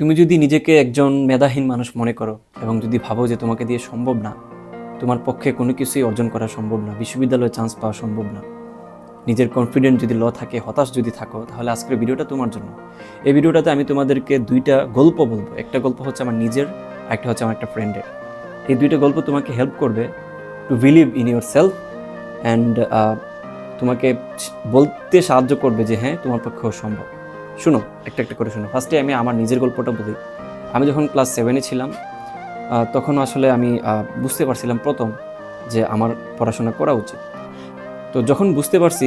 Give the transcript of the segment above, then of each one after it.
তুমি যদি নিজেকে একজন মেধাহীন মানুষ মনে করো এবং যদি ভাবো যে তোমাকে দিয়ে সম্ভব না, তোমার পক্ষে কোনো কিছুই অর্জন করা সম্ভব না, বিশ্ববিদ্যালয়ে চান্স পাওয়া সম্ভব না। নিজের কনফিডেন্ট যদি ল থাকে, হতাশ যদি থাকো, তাহলে আজকের ভিডিওটা তোমার জন্য। এই ভিডিওটাতে আমি তোমাদেরকে দুইটা গল্প বলব। একটা গল্প হচ্ছে আমার নিজের একটা হচ্ছে আমার একটা ফ্রেন্ডের এই দুইটা গল্প তোমাকে হেল্প করবে to believe in yourself and তোমাকে বলতে সাহায্য করবে যে হ্যাঁ তোমার পক্ষেও সম্ভব। শুনো, একটা একটা করে শুনো। ফার্স্টে আমি আমার নিজের গল্পটা বলি। আমি যখন ক্লাস সেভেনে ছিলাম তখন আসলে আমি বুঝতে পারছিলাম প্রথম যে আমার পড়াশোনা করা উচিত। তো যখন বুঝতে পারছি,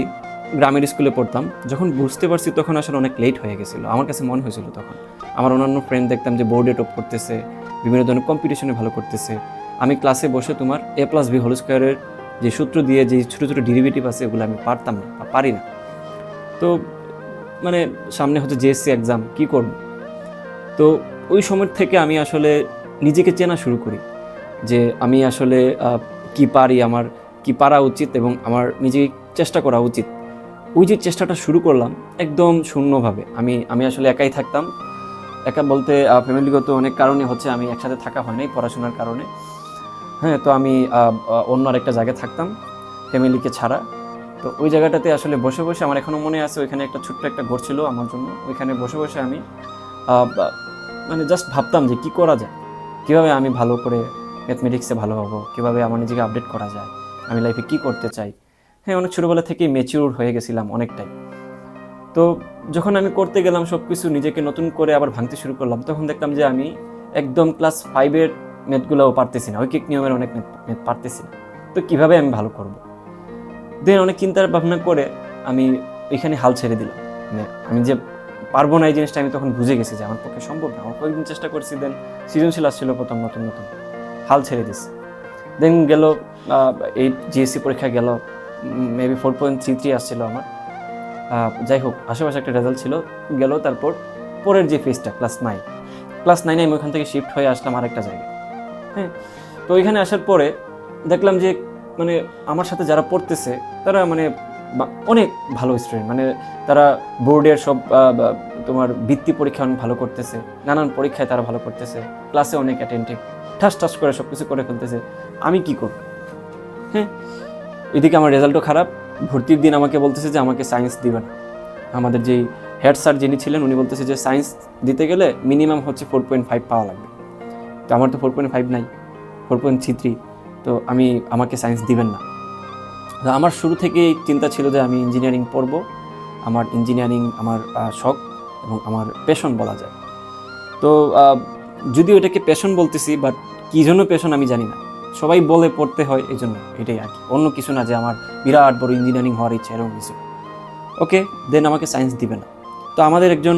গ্রামের স্কুলে পড়তাম, যখন বুঝতে পারছি তখন আসলে অনেক লেট হয়ে গেছিল। আমার কাছে মনে হয়েছিল তখন। আমার অন্যান্য ফ্রেন্ড দেখতাম যে বোর্ডে টপ করতেছে, বিভিন্ন ধরনের কম্পিটিশনে ভালো করতেছে। আমি ক্লাসে বসে তোমার এ প্লাস বি হোল স্কোয়ারের যে সূত্র দিয়ে যে ছোটো ছোটো ডেরিভেটিভ আছে এগুলো আমি পারতাম না, পারি না। তো মানে সামনে হচ্ছে জেএসসি এক্সাম কি করব? তো ওই সময় থেকে আমি আসলে নিজেকে চেনা শুরু করি যে আমি আসলে কি পারি আমার, কি পারা উচিত এবং আমার নিজে চেষ্টা করা উচিত। ওই যে চেষ্টাটা শুরু করলাম একদম শূন্যভাবে। আমি আমি আসলে একাই থাকতাম। একা বলতে ফ্যামিলিগত অনেক কারণে হচ্ছে আমি একসাথে থাকা হয় নাই পড়াশোনার কারণে। হ্যাঁ তো আমি অন্য আরেকটা জায়গায় থাকতাম ফ্যামিলিকে ছাড়া। তো ওই জায়গাটাতে আসলে বসে বসে আমার এখনও মনে আছে, ওইখানে একটা ছোট্ট একটা ঘর ছিল আমার জন্য। ওইখানে বসে বসে আমি মানে জাস্ট ভাবতাম যে কি করা যায়? কীভাবে আমি ভালো করে ম্যাথমেটিক্সে ভালো হব? কীভাবে আমার নিজেকে আপডেট করা যায়? আমি লাইফে কি করতে চাই? হ্যাঁ অনেক ছোটোবেলা থেকেই মেচিউর হয়ে গেছিলাম অনেকটাই। তো যখন আমি করতে গেলাম সব কিছু নিজেকে নতুন করে আবার ভাঙতে শুরু করলাম, তখন দেখলাম যে আমি একদম ক্লাস ফাইভের ম্যাথগুলোও পারতেছি না। ঐকিক নিয়মের অনেক ম্যাথ পারতেছি না। তো কীভাবে আমি ভালো করব? দেন অনেক চিন্তার ভাবনা করে আমি এখানে হাল ছেড়ে দিলাম। মানে আমি যে পারব না এই জিনিসটা আমি তখন বুঝে গেছি যে আমার পক্ষে সম্ভব না। আমার কয়েকদিন চেষ্টা করছি, দেন সৃজনশীল আসছিল প্রথম নতুন নতুন। হাল ছেড়ে দিছি দেন গেল এই জিএসসি পরীক্ষা গেল maybe four point three three আসছিল আমার। যাই হোক, আশেপাশে একটা রেজাল্ট ছিল। গেল তারপর পরের যে ফেজটা ক্লাস নাইন ক্লাস নাইনে আমি ওখান থেকে শিফট হয়ে আসলাম আরেকটা জায়গায়। হ্যাঁ তো ওইখানে আসার পরে দেখলাম যে মানে আমার সাথে যারা পড়তেছে, তারা মানে অনেক ভালো স্টুডেন্ট মানে তারা বোর্ডের সব তোমার বৃত্তি পরীক্ষা অনেক ভালো করতেছে, নানান পরীক্ষায় তারা ভালো করতেছে ক্লাসে অনেক অ্যাটেন্টিভ ঠাস ঠাস করে সব কিছু করে ফেলতেছে, আমি কি করব? হ্যাঁ? এদিকে আমার রেজাল্টও খারাপ, ভর্তির দিন আমাকে বলতেছে যে আমাকে সায়েন্স দিবে না। আমাদের যেই হেড স্যার যিনি ছিলেন, উনি বলতেছে যে সায়েন্স দিতে গেলে মিনিমাম হচ্ছে ফোর পয়েন্ট ফাইভ পাওয়া লাগবে। তো আমার তো ফোর পয়েন্ট ফাইভ নাই ফোর পয়েন্ট থ্রি থ্রি তো আমি আমাকে সায়েন্স দিবেন না। তো আমার শুরু থেকেই চিন্তা ছিল যে আমি ইঞ্জিনিয়ারিং পড়ব। আমার ইঞ্জিনিয়ারিং আমার শখ এবং আমার পেশন বলা যায়। তো আহ, যদিও এটাকে পেশন বলতেছি বাট কী জন্য পেশন আমি জানি না। সবাই বলে পড়তে হয় এই জন্য এটাই আর কি। অন্য কিছু না যে আমার বিরাট বড় ইঞ্জিনিয়ারিং হওয়ার ইচ্ছা এরকম কিছু। ওকে দেন আমাকে সায়েন্স দিবে না। তো আমাদের একজন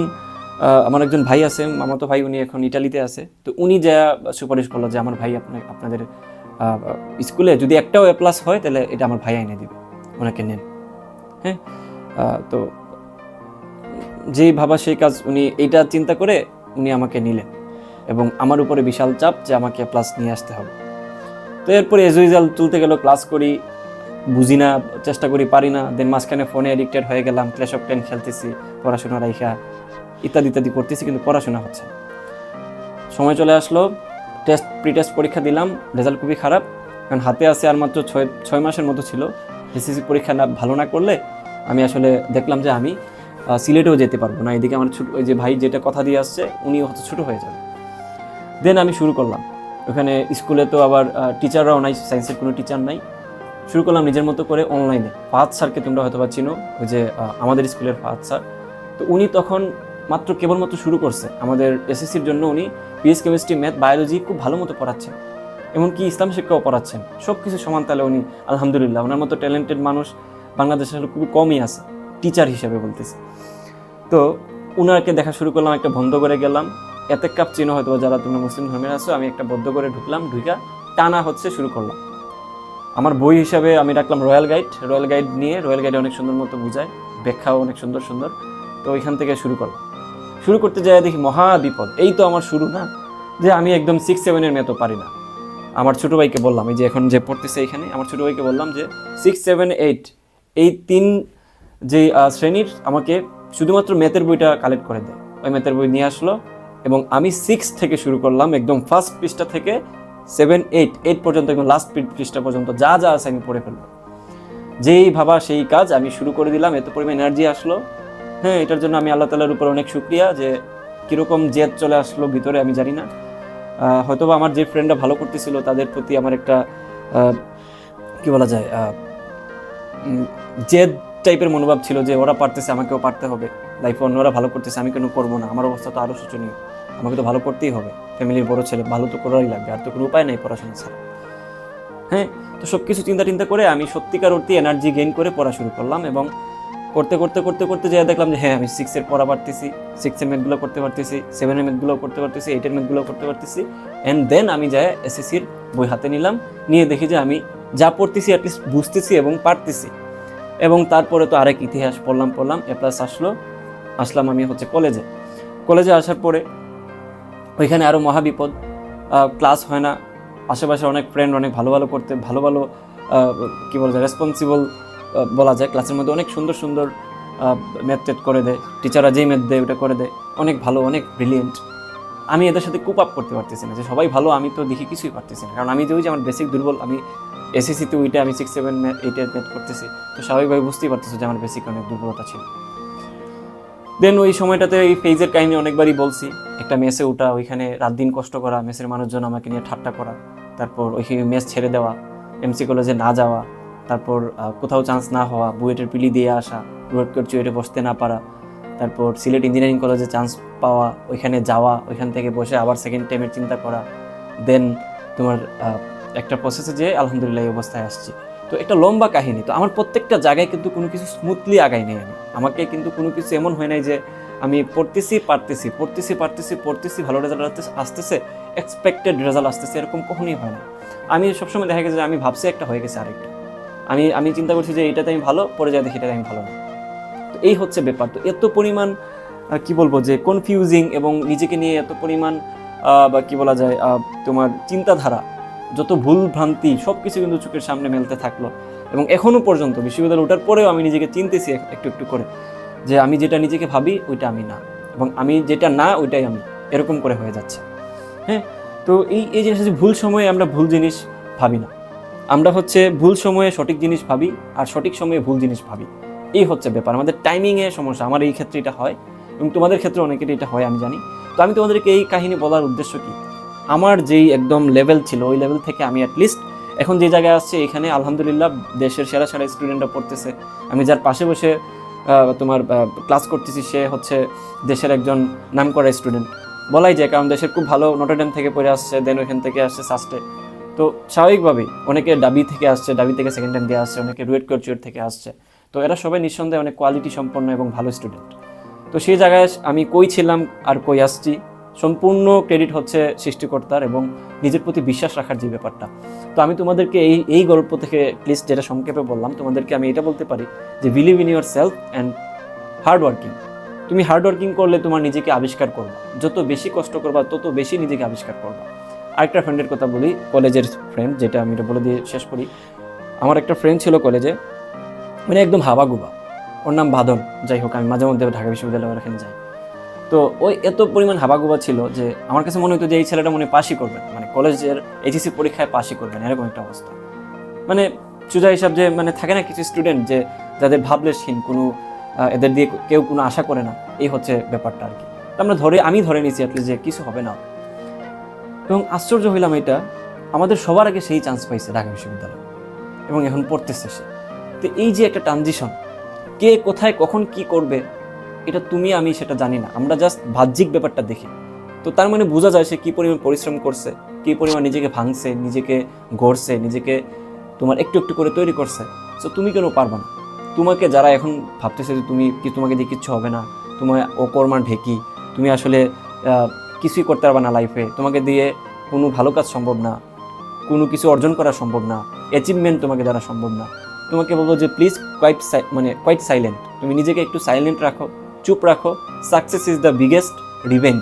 আমার একজন ভাই আছে মামাতো ভাই উনি এখন ইটালিতে আছে। তো উনি যা সুপারিশ করল যে আমার ভাই আপনাদের স্কুলে যদি একটাও এ প্লাস হয়, তাহলে এটা আমার ভাই এনে দিবে, ওনাকে নেন। হ্যাঁ? তো যেই ভাবা সেই কাজ উনি, এইটা চিন্তা করে উনি আমাকে নিলেন এবং আমার উপরে বিশাল চাপ যে আমাকে প্লাস নিয়ে আসতে হবে। তো এরপরে এজ ইউজাল তুলতে গেল ক্লাস করি, বুঝি না, চেষ্টা করি, পারি না দেন মাঝখানে ফোনে এডিক্টেড হয়ে গেলাম ক্ল্যাশ অফ টেন খেলতেছি, পড়াশোনা রাইখা, ইত্যাদি ইত্যাদি করতেছি, কিন্তু পড়াশোনা হচ্ছে সময় চলে আসলো টেস্ট প্রি টেস্ট পরীক্ষা দিলাম রেজাল্ট খুবই খারাপ, কারণ হাতে আছে আর মাত্র ছয় ছয় মাসের মতো ছিল। এসএসসি পরীক্ষা না, ভালো না করলে আমি আসলে দেখলাম যে আমি সিলেটেও যেতে পারব না। এদিকে আমার ছোট, ওই যে ভাই যেটা কথা দিয়ে আসছে উনি হয়তো ছোটো হয়ে যাবে। দেন আমি শুরু করলাম। ওখানে স্কুলে তো আবার টিচাররাও নাই সায়েন্সের কোনো টিচার নাই। শুরু করলাম নিজের মতো করে অনলাইনে ফাহাদ স্যারকে তোমরা হয়তো বা চিনো, ওই যে আমাদের স্কুলের ফাহাদ স্যার। তো উনি তখন মাত্র কেবলমাত্র শুরু করছে। আমাদের এসএসসির জন্য উনি পিএস কেমিস্ট্রি ম্যাথ বায়োলজি খুব ভালো মতো পড়াচ্ছেন। এমনকি ইসলাম শিক্ষাও পড়াচ্ছেন। সব কিছু সমান তালে উনি, আলহামদুলিল্লাহ ওনার মতো ট্যালেন্টেড মানুষ বাংলাদেশে খুবই কমই আছে টিচার হিসেবে বলতেছে। তো উনাকে দেখা শুরু করলাম, একটা বন্ধ করে গেলাম। এতে কাপ চিনো হয়তো যারা তোমরা মুসলিম ধর্মের আছো, আমি একটা বদ্ধ করে ঢুকলাম ঢুকা টানা হচ্ছে শুরু করলাম। আমার বই হিসাবে আমি রাখলাম রয়্যাল গাইড রয়্যাল গাইড নিয়ে রয়্যাল গাইডে অনেক সুন্দর মতো বুঝায়, ব্যাখ্যাও অনেক সুন্দর সুন্দর। তো ওইখান থেকে শুরু করলাম। শুরু করতে যাই, দেখি মহা বিপদ। এই তো আমার শুরু না, যে আমি একদম সিক্স সেভেনের মেতো পারি না। আমার ছোটো ভাইকে বললাম, এই যে এখন যে পড়তেছে এখানে, আমার ছোটো ভাইকে বললাম যে সিক্স সেভেন এইট এই তিন যে শ্রেণির আমাকে শুধুমাত্র ম্যাথের বইটা কালেক্ট করে দেয়। ওই ম্যাথের বই নিয়ে আসলো এবং আমি সিক্স থেকে শুরু করলাম একদম ফার্স্ট পৃষ্ঠা থেকে সেভেন এইট এইট পর্যন্ত একদম লাস্ট পৃষ্ঠা পর্যন্ত যা যা আছে আমি পড়ে ফেলব যেই ভাবা সেই কাজ আমি শুরু করে দিলাম, এত পরিমাণ এনার্জি আসলো। হ্যাঁ এটার জন্য আমি আল্লাহ তালার উপর অনেক শুক্রিয়া যে কীরকম জেদ চলে আসলো ভিতরে, আমি জানি না। হয়তোবা আমার যে ফ্রেন্ডরা ভালো করতেছিল, তাদের প্রতি আমার একটা কি বলা যায় জেদ টাইপের মনোভাব ছিল যে ওরা পারতেছে, আমাকেও পারতে হবে। লাইফে অন্যরা ভালো করতেছে, আমি কেন করব না? আমার অবস্থা তো আরও শোচনীয়। আমাকে তো ভালো করতেই হবে। ফ্যামিলির বড় ছেলে, ভালো তো করারই লাগবে, আর তো কোনো উপায় নেই পড়াশোনা ছাড়া। হ্যাঁ তো সব কিছু চিন্তা টিন্তা করে আমি সত্যিকার অর্থে এনার্জি গেইন করে পড়া শুরু করলাম এবং করতে করতে করতে করতে যেয়ে দেখলাম যে হ্যাঁ আমি সিক্সের পড়া পারতেছি সিক্সের ম্যাথগুলো করতে পারতেছি সেভেনের ম্যাথগুলো করতে পারতেছি এইটের ম্যাথগুলো করতে পারতেছি। অ্যান্ড দেন আমি যাই এসএসসির বই হাতে নিলাম, নিয়ে দেখি যে আমি যা পড়তেছি অ্যাটলিস্ট বুঝতেছি এবং পারতেছি। এবং তারপরে তো আরেক ইতিহাস পড়লাম পড়লাম এ প্লাস আসলো, আসলাম আমি হচ্ছে কলেজে। কলেজে আসার পরে ওইখানে আরও মহাবিপদ ক্লাস হয় না, আশেপাশে অনেক ফ্রেন্ড অনেক ভালো ভালো করতে, ভালো ভালো কি বলা রেসপন্সিবল বলা যায় ক্লাসের মধ্যে অনেক সুন্দর সুন্দর ম্যাথ টেট করে দেয়। টিচাররা যেই ম্যাথ দেয়, ওটা করে দেয়। অনেক ভালো, অনেক ব্রিলিয়েন্ট আমি এদের সাথে কুপ আপ করতে পারতেছি না যে সবাই ভালো, আমি তো দেখি কিছুই পারতেছি না। কারণ আমি যে ওই আমার বেসিক দুর্বল, আমি এসএসসিতে ওইটা, আমি সিক্স সেভেন এইটের ম্যাথ করতেছি। তো স্বাভাবিকভাবে বুঝতেই পারতেছি যে আমার বেসিক অনেক দুর্বলতা ছিল। দেন ওই সময়টাতে এই ফেজের কাহিনী অনেকবারই বলছি। একটা মেসে ওঠা ওইখানে রাত দিন কষ্ট করা মেসের মানুষজন আমাকে নিয়ে ঠাট্টা করা, তারপর ওইখানে মেস ছেড়ে দেওয়া এমসি কলেজে না যাওয়া তারপর কোথাও চান্স না হওয়া, বুয়েটের পিলি দিয়ে আসা, রোড কোড চুয়েটে বসতে না পারা, তারপর সিলেট ইঞ্জিনিয়ারিং কলেজে চান্স পাওয়া, ওইখানে যাওয়া, ওইখান থেকে বসে আবার সেকেন্ড টাইমের চিন্তা করা দেন তোমার একটা প্রসেসে যে আলহামদুলিল্লাহ এই অবস্থায় আসছি। তো একটা লম্বা কাহিনী, তো আমার প্রত্যেকটা জায়গায় কিন্তু কোনো কিছু স্মুথলি আগাই নেই আমি। আমাকে কিন্তু কোনো কিছু এমন হয় নাই যে আমি পড়তেছি, পারতেছি পড়তেছি পারতেছি, পড়তেছি, ভালো রেজাল্ট আসতেছে এক্সপেক্টেড রেজাল্ট আসতেছে, এরকম কখনোই হয় না। আমি সবসময় দেখা গেছে যে আমি ভাবছি একটা হয়ে গেছে আরেকটা। আমি আমি চিন্তা করছি যে এটাতে আমি ভালো, পরে যাই দেখি এটাতে আমি ভালো না। তো এই হচ্ছে ব্যাপার। তো এত পরিমাণ কি বলব যে কনফিউজিং এবং নিজেকে নিয়ে এত পরিমাণ বা কি বলা যায় তোমার চিন্তাধারা, যত ভুল ভ্রান্তি সব কিছু কিন্তু চোখের সামনে মেলতে থাকল। এবং এখনও পর্যন্ত বিশ্ববিদ্যালয় ওঠার পরেও আমি নিজেকে চিনতেছি একটু একটু করে, যে আমি যেটা নিজেকে ভাবি, ওইটা আমি না। এবং আমি যেটা না, ওইটাই আমি। এরকম করে হয়ে যাচ্ছে। হ্যাঁ? তো এই এই জিনিসটা ভুল সময়ে আমরা ভুল জিনিস ভাবি না। আমরা হচ্ছে ভুল সময়ে সঠিক জিনিস ভাবি আর সঠিক সময়ে ভুল জিনিস ভাবি। এই হচ্ছে ব্যাপার। আমাদের টাইমিংয়ে সমস্যা। আমার এই ক্ষেত্রে এটা হয় এবং তোমাদের ক্ষেত্রে অনেকেরই এটা হয়, আমি জানি। তো আমি তোমাদেরকে এই কাহিনী বলার উদ্দেশ্য কি? আমার যেই একদম লেভেল ছিল, ওই লেভেল থেকে আমি অ্যাটলিস্ট এখন যে জায়গায় আসছে, এখানে আলহামদুলিল্লাহ দেশের সেরা সেরা স্টুডেন্টরা পড়তেছে। আমি যার পাশে বসে তোমার ক্লাস করতেছি, সে হচ্ছে দেশের একজন নামকরা স্টুডেন্ট বলাই যায়, কারণ দেশের খুব ভালো নটরডেম থেকে পড়ে আসছে দেন ওইখান থেকে আসছে সাস্টে তো স্বাভাবিকভাবেই অনেকে ডাবি থেকে আসছে, ডাবি থেকে সেকেন্ড টাইম দিয়ে আসছে, অনেকে রুয়েট কোর্চিওর থেকে আসছে। তো এরা সবাই নিঃসন্দেহে অনেক কোয়ালিটি সম্পন্ন এবং ভালো স্টুডেন্ট তো সেই জায়গায় আমি কই ছিলাম আর কই আসছি, সম্পূর্ণ ক্রেডিট হচ্ছে সৃষ্টিকর্তার এবং নিজের প্রতি বিশ্বাস রাখার যে ব্যাপারটা। তো আমি তোমাদেরকে এই এই গল্প থেকে প্লিজ যেটা সংক্ষেপে বললাম, তোমাদেরকে আমি এটা বলতে পারি যে believe in yourself and hard working তুমি হার্ড ওয়ার্কিং করলে তোমার নিজেকে আবিষ্কার করবা। যত বেশি কষ্ট করবা, তত বেশি নিজেকে আবিষ্কার করবা। আরেকটা ফ্রেন্ডের কথা বলি কলেজের ফ্রেন্ড যেটা আমি বলে দিয়ে শেষ করি। আমার একটা ফ্রেন্ড ছিল কলেজে মানে একদম হাবাগুবা। ওর নাম বাদন। যাই হোক, আমি মাঝে মধ্যে ঢাকা বিশ্ববিদ্যালয়ের ওখানে যাই। তো ওই এত পরিমাণ হাবাগুবা ছিল যে আমার কাছে মনে হতো যে এই ছেলেটা মনে পাশই করবে না। মানে কলেজের এইচএসসি পরীক্ষায় পাশই করবে না, এরকম একটা অবস্থা। মানে চুজা হিসাব যে মানে থাকে না কিছু স্টুডেন্ট যে যাদের ভাবলেশহীন, কোনো এদের দিয়ে কেউ কোনো আশা করে না। এই হচ্ছে ব্যাপারটা আর কি। আমরা ধরে, আমি ধরে নিয়েছি অ্যাটলিস্ট যে কিছু হবে না। এবং আশ্চর্য হইলাম এটা, আমাদের সবার আগে সেই চান্স পাইছে ঢাকা বিশ্ববিদ্যালয় এবং এখন পড়তেছে সে। তো এই যে একটা ট্রানজিশন কে কোথায় কখন কি করবে, এটা তুমি, আমি সেটা জানি না। আমরা জাস্ট বাহ্যিক ব্যাপারটা দেখি। তো তার মানে বোঝা যায় সে কী পরিমাণ পরিশ্রম করছে, কী পরিমাণ নিজেকে ভাঙছে, নিজেকে গড়ছে, নিজেকে তোমার একটু একটু করে তৈরি করছে। তো তুমি কেন পারবে না? তোমাকে যারা এখন ভাবতেছে যে তুমি কি, তোমাকে দিয়ে কিচ্ছু হবে না তোমার অকর্মা ঢেকি, তুমি আসলে কিছুই করতে পারবে না লাইফে তোমাকে দিয়ে কোনো ভালো কাজ সম্ভব না, কোনো কিছু অর্জন করা সম্ভব না অ্যাচিভমেন্ট তোমাকে দ্বারা সম্ভব না। তোমাকে বলব যে প্লিজ কোয়াইট মানে কোয়াইট সাইলেন্ট তুমি নিজেকে একটু সাইলেন্ট রাখো, চুপ রাখো। Success is the biggest revenge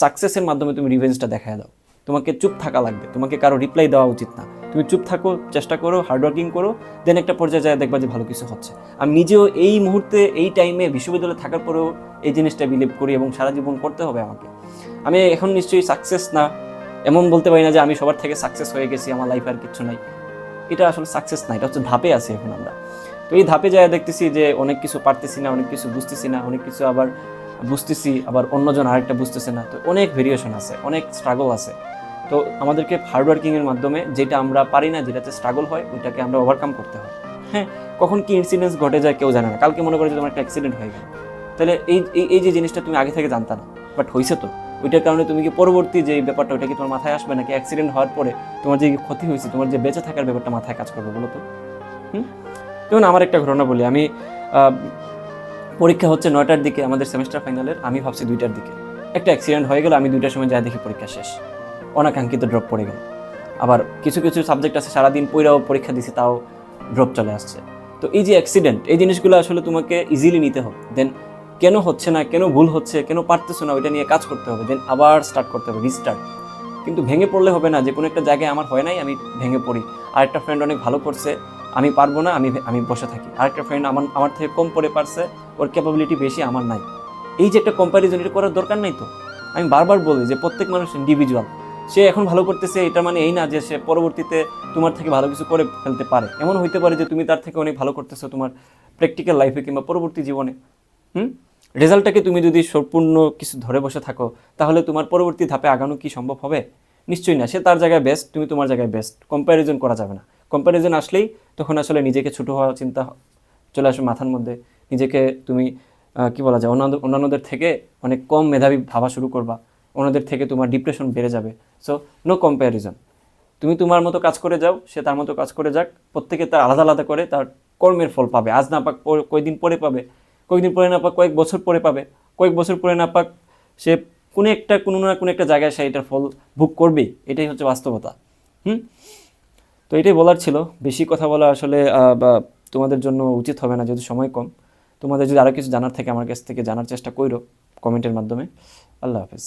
সাকসেসের মাধ্যমে তুমি রিভেঞ্জটা দেখা দাও। তোমাকে চুপ থাকা লাগবে। তোমাকে কারও রিপ্লাই দেওয়া উচিত না। তুমি চুপ থাকো, চেষ্টা করো হার্ডওয়ার্কিং করো দেন একটা পর্যায়ে যায় দেখবা যে ভালো কিছু হচ্ছে। আমি নিজেও এই মুহূর্তে, এই টাইমে বিশ্ববিদ্যালয়ে থাকার পরেও এই জিনিসটা বিলিভ করি এবং সারা জীবন করতে হবে আমাকে। আমি এখন নিশ্চয়ই সাকসেস না, এমন বলতে পারি না যে আমি সবার থেকে সাকসেস হয়ে গেছি, আমার লাইফে আর কিছু নাই। এটা আসলে সাকসেস না, এটা হচ্ছে ধাপে আছি এখন আমরা। তো এই ধাপে যায় দেখতেছি যে অনেক কিছু পারতেছি না, অনেক কিছু বুঝতেছি না, অনেক কিছু আবার বুঝতেছি, আবার অন্যজন আরেকটা বুঝতেছে না। তো অনেক ভেরিয়েশন আছে, অনেক স্ট্রাগল আছে। তো আমাদেরকে হার্ডওয়ার্কিংয়ের মাধ্যমে যেটা আমরা পারি না, যেটাতে স্ট্রাগল হয়, ওইটাকে আমরা ওভারকাম করতে হয়। হ্যাঁ কখন কি ইনসিডেন্স ঘটে যায় কেউ জানে না। কালকে মনে করে যে তোমার একটা অ্যাক্সিডেন্ট হয়ে গেল। তাহলে এই, এই- এই যে জিনিসটা তুমি আগে থেকে জানতা না বাট হয়েছে তো। ওইটার কারণে তুমি কি পরবর্তী যে ব্যাপারটা, ওইটা কি তোমার মাথায় আসবে নাকি অ্যাক্সিডেন্ট হওয়ার পরে তোমার যে ক্ষতি হয়েছে, তোমার যে বেঁচে থাকার ব্যাপারটা মাথায় কাজ করবে বলো তো? হুম? যেমন আমার একটা ঘটনা বলি। আমি পরীক্ষা হচ্ছে নয়টার দিকে, আমাদের সেমিস্টার ফাইনালের আমি ভাবছি দুইটার দিকে। একটা অ্যাক্সিডেন্ট হয়ে গেল, আমি দুইটার সময় যাই দেখি পরীক্ষা শেষ। অনাকাঙ্ক্ষিত ড্রপ পড়ে গেল। আবার কিছু কিছু সাবজেক্ট আছে সারাদিন পইরাও পরীক্ষা দিছি, তাও ড্রপ চলে আসছে। তো এই যে অ্যাক্সিডেন্ট এই জিনিসগুলো আসলে তোমাকে ইজিলি নিতে হবে। দেন কেন হচ্ছে না, কেন ভুল হচ্ছে, কেন পারতেছো না, ওইটা নিয়ে কাজ করতে হবে। দেন আবার স্টার্ট করতে হবে রিস্টার্ট কিন্তু ভেঙে পড়লে হবে না যে কোনো একটা জায়গায় আমার হয় নাই, আমি ভেঙে পড়ি। আরেকটা ফ্রেন্ড অনেক ভালো করছে, আমি পারব না, আমি আমি বসে থাকি। আরেকটা ফ্রেন্ড আমার আমার থেকে কম পড়ে পারছে, ওর ক্যাপাবিলিটি বেশি, আমার নাই। এই যে একটা কম্প্যারিজন এটা করার দরকার নাই তো? আমি বারবার বলি যে প্রত্যেক মানুষ ইন্ডিভিজুয়াল সে এখন ভালো করতেছে এটা মানে এই না যে সে পরবর্তীতে তোমার থেকে ভালো কিছু করে ফেলতে পারে। এমন হইতে পারে যে তুমি তার থেকে অনেক ভালো করতেছো তোমার প্র্যাকটিক্যাল লাইফে কিংবা পরবর্তী জীবনে। হুম? রেজাল্টটাকে তুমি যদি সম্পূর্ণ কিছু ধরে বসে থাকো, তাহলে তোমার পরবর্তী ধাপে আগানো কি সম্ভব হবে? নিশ্চয়ই না। সে তার জায়গায় বেস্ট তুমি তোমার জায়গায় বেস্ট কম্প্যারিজন করা যাবে না। কম্প্যারিজন আসলেই তখন আসলে নিজেকে ছোটো হওয়ার চিন্তা চলে আসবে মাথার মধ্যে। নিজেকে তুমি কি বলা যায়, অন্যান্য অন্যান্যদের থেকে অনেক কম মেধাবী ভাবা শুরু করবা। অন্যদের থেকে তোমার ডিপ্রেশন বেড়ে যাবে। সো নো কম্প্যারিজন তুমি তোমার মতো কাজ করে যাও, সে তার মতো কাজ করে যাক, প্রত্যেকে তার আলাদা আলাদা করে তার কর্মের ফল পাবে। আজ না পাক কয়েকদিন পরে পাবে কয়েকদিন পরে না পাক কয়েক বছর পরে পাবে, কয়েক বছর পরে না পাক সে কোনো একটা কোনো না কোনো একটা জায়গায় সে এটার ফল ভোগ করবেই। এটাই হচ্ছে বাস্তবতা। হুম? তো এটাই বলার ছিল। বেশি কথা বলা আসলে বা তোমাদের জন্য উচিত হবে না, যেহেতু সময় কম। তোমাদের যদি আরও কিছু জানার থাকে, আমার কাছ থেকে জানার চেষ্টা করো কমেন্টের মাধ্যমে। আল্লাহ হাফেজ।